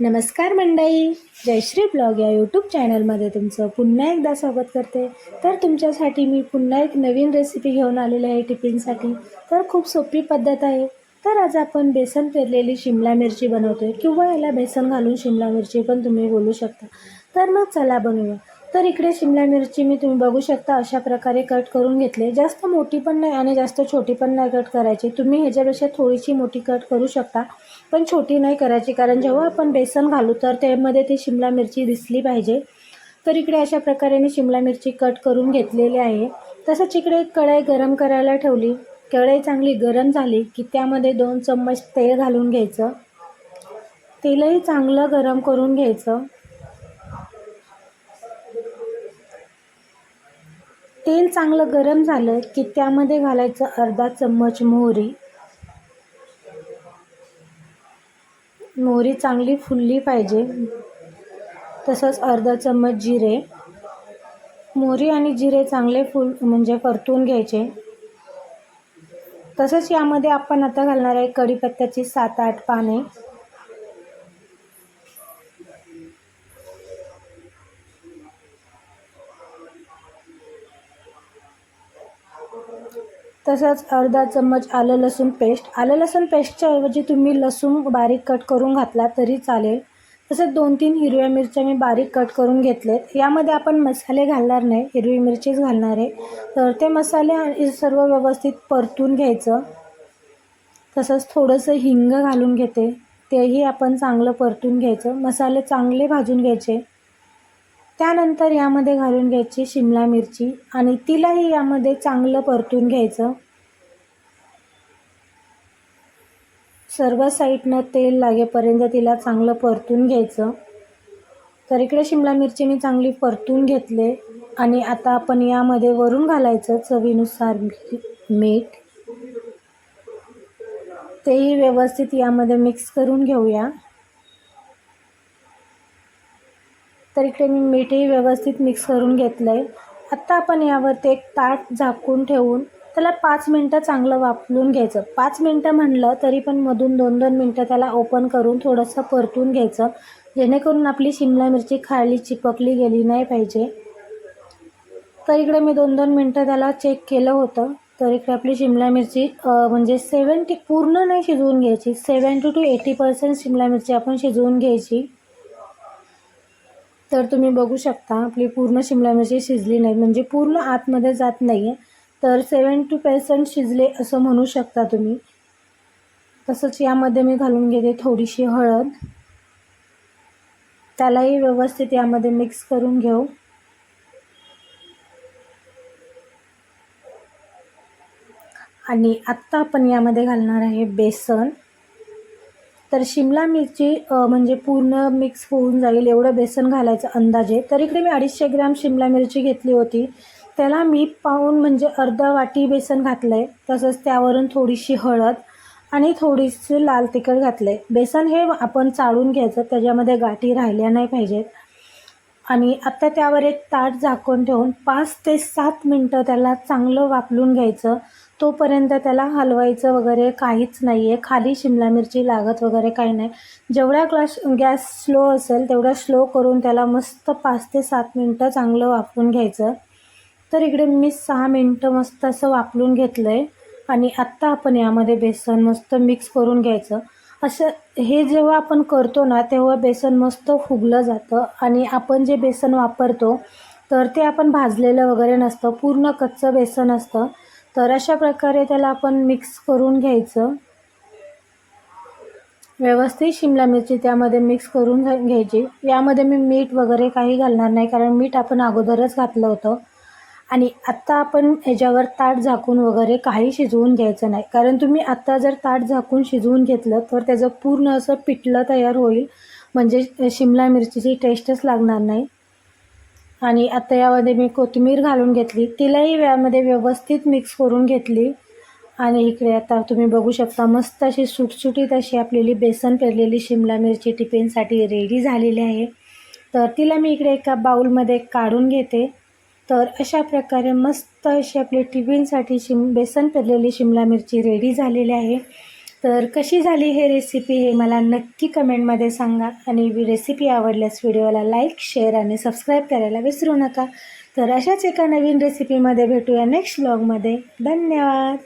नमस्कार मंडळी. जयश्री ब्लॉग या यूट्यूब चॅनलमध्ये तुमचं पुन्हा एकदा स्वागत करते. तर तुमच्यासाठी मी पुन्हा एक नवीन रेसिपी घेऊन आलेली आहे टिफिनसाठी तर खूप सोपी पद्धत आहे. तर आज आपण बेसन पेरलेली शिमला मिरची बनवतोय किंवा याला बेसन घालून शिमला मिरची पण तुम्ही बोलू शकता. तर मग चला बनवूया. तर इकडे शिमला मिरची मी तुम्ही बघू शकता अशा प्रकारे कट करून घेतले. जास्त मोठी पण नाही आणि जास्त छोटी पण नाही कट करायची. तुम्ही ह्याच्यापेक्षा थोडीशी मोठी कट करू शकता पण छोटी नाही करायची. कारण जेव्हा आपण बेसन घालू तर त्यामध्ये ती शिमला मिरची दिसली पाहिजे. तर इकडे अशा प्रकारे मी शिमला मिरची कट करून घेतलेली आहे. तसंच इकडे कढई कढाई गरम करायला ठेवली. कढाई चांगली गरम झाली की त्यामध्ये दोन चम्मच तेल घालून घ्यायचं. तेलही चांगलं गरम करून घ्यायचं. तेल चांगलं गरम झालं की त्यामध्ये घालायचं अर्धा चम्मच मोहरी. मोहरी चांगली फुलली पाहिजे. तसंच अर्धा चम्मच जिरे. मोहरी आणि जिरे चांगले फुल म्हणजे परतून घ्यायचे. तसंच यामध्ये आपण आता घालणार आहे कढीपत्त्याची सात आठ पाने. तसंच अर्धा चम्मच आलं लसूण पेस्ट. आलं लसूण पेस्टच्या ऐवजी तुम्ही लसूण बारीक कट करून घातला तरी चालेल. तसंच दोन तीन हिरव्या मिरच्या मी बारीक कट करून घेतलेत. यामध्ये आपण मसाले घालणार नाही हिरवी मिरचीच घालणार आहे. तर ते मसाले सर्व व्यवस्थित परतून घ्यायचं. तसंच थोडंसं हिंग घालून घेते. तेही आपण चांगलं परतून घ्यायचं. मसाले चांगले भाजून घ्यायचे. त्यानंतर यामध्ये घालून घ्यायची शिमला मिरची आणि तिलाही यामध्ये चांगलं परतून घ्यायचं. सर्व साईडनं तेल लागेपर्यंत तिला चांगलं परतून घ्यायचं. तर इकडे शिमला मिरची मी चांगली परतून घेतले आणि आता आपण यामध्ये वरून घालायचं चवीनुसार मीठ. तेही व्यवस्थित यामध्ये मिक्स करून घेऊया. तर इकडे मी मीठही व्यवस्थित मिक्स करून घेतलं आहे आत्ता आपण यावरती एक ताट झाकून ठेवून त्याला पाच मिनटं चांगलं वापरून घ्यायचं. पाच मिनटं म्हणलं तरी पण मधून दोन दोन मिनटं त्याला ओपन करून थोडंसं परतून घ्यायचं. जेणेकरून आपली शिमला मिरची खाली चिपकली गेली नाही पाहिजे. तर इकडे मी दोन दोन मिनटं त्याला चेक केलं होतं. तर इकडे आपली शिमला मिरची म्हणजे सेवन्टी पूर्ण नाही शिजवून घ्यायची. Seventy two eighty percent Shimla मिरची आपण शिजवून घ्यायची. तर तुम्ही बघू शकता आपली पूर्ण शिमला मिरची शिजली नाही. म्हणजे पूर्ण आतमध्ये जात नाही आहे तर सेवन्टी पर्सेंट शिजले असं म्हणू शकता तुम्ही. तसंच यामध्ये मी घालून घेते थोडीशी हळद. त्यालाही व्यवस्थित यामध्ये मिक्स करून घेऊ. आणि आत्ता आपण यामध्ये घालणार आहे बेसन. तर शिमला मिरची म्हणजे पूर्ण मिक्स होऊन जाईल एवढं बेसन घालायचं अंदाजे. तर इकडे मी अडीचशे ग्रॅम शिमला मिरची घेतली होती. त्याला मी पाऊन म्हणजे अर्धा वाटी बेसन घातलं आहे तसंच त्यावरून थोडीशी हळद आणि थोडीशी लाल तिखट घातलं आहे बेसन हे आपण चाळून घ्यायचं त्याच्यामध्ये गाठी राहिल्या नाही पाहिजेत. आणि आत्ता त्यावर एक ताट झाकून ठेवून पाच ते सात मिनटं त्याला चांगलं वापरून घ्यायचं. तोपर्यंत त्याला हलवायचं वगैरे काहीच नाही आहे खाली शिमला मिरची लागत वगैरे काही नाही. जेवढा ग्लास गॅस स्लो असेल तेवढा स्लो करून त्याला मस्त पाच ते सात मिनटं चांगलं वापरून घ्यायचं. तर इकडे मी सहा मिनटं मस्त असं वापरून घेतलं आहे आणि आत्ता आपण यामध्ये बेसन मस्त मिक्स करून घ्यायचं. असं हे जेव्हा आपण करतो ना तेव्हा बेसन मस्त फुगलं जातं. आणि आपण जे बेसन वापरतो तर ते आपण भाजलेलं वगैरे नसतं. पूर्ण कच्चं बेसन असतं. तर अशा प्रकारे त्याला आपण मिक्स करून घ्यायचं. व्यवस्थित शिमला मिरची त्यामध्ये मिक्स करून घ्यायची. यामध्ये मी मीठ वगैरे काही घालणार नाही कारण मीठ आपण अगोदरच घातलं होतं. आणि आत्ता आपण ह्याच्यावर ताट झाकून वगैरे काही शिजवून घ्यायचं नाही. कारण तुम्ही आत्ता जर ताट झाकून शिजवून घेतलं तर त्याचं पूर्ण असं पिठलं तयार होईल. म्हणजे शिमला मिरचीची टेस्टच लागणार नाही. आणि आता यामध्ये मी कोथिंबीर घालून घेतली. तिलाही यामध्ये व्यवस्थित मिक्स करून घेतली. आणि इकडे आता तुम्ही बघू शकता मस्त अशी सुटसुटीत अशी आपलेली बेसन पेरलेली शिमला मिरची टिफिनसाठी रेडी झालेली आहे. तर तिला मी इकडे एका बाऊलमध्ये काढून घेते. तर अशा प्रकारे मस्त अशी आपली टिफिनसाठी शिम बेसन पेरलेली शिमला मिरची रेडी झालेली आहे. तर कशी झाली हे रेसिपी हे मला नक्की कमेंटमध्ये सांगा. आणि रेसिपी आवडल्यास व्हिडिओला लाईक शेअर आणि सबस्क्राईब करायला विसरू नका. तर अशाच एका नवीन रेसिपीमध्ये भेटूया नेक्स्ट ब्लॉगमध्ये धन्यवाद!